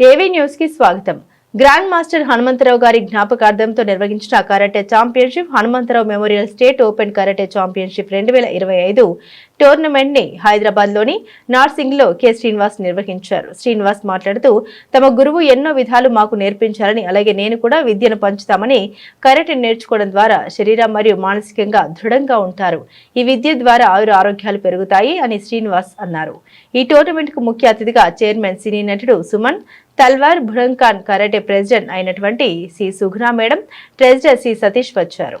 ఏవీ న్యూస్కి స్వాగతం. గ్రాండ్ మాస్టర్ హనుమంతరావు గారి జ్ఞాపకార్థంతో నిర్వహించిన karate championship Hanumantharao memorial state open karate championship రెండు వేల ఇరవై ఐదు టోర్నమెంట్ని హైదరాబాద్లోని నార్సింగ్లో కె శ్రీనివాస్ నిర్వహించారు. శ్రీనివాస్ మాట్లాడుతూ తమ గురువు ఎన్నో విధాలు మాకు నేర్పించారని అలాగే నేను కూడా విద్యను పంచుతామని కరాటే నేర్చుకోవడం ద్వారా శరీరం మరియు మానసికంగా దృఢంగా ఉంటారు. ఈ విద్య ద్వారా ఆయుర ఆరోగ్యాలు పెరుగుతాయి అని శ్రీనివాస్ అన్నారు. ఈ టోర్నమెంట్కు ముఖ్య అతిథిగా చైర్మన్ సినీ నటుడు Suman Talwar Budokan karate president అయినటువంటి C Sughna madam treasurer C Satish వచ్చారు.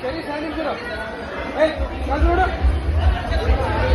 ശരി സൈനിക് ഹേ സൈനിക്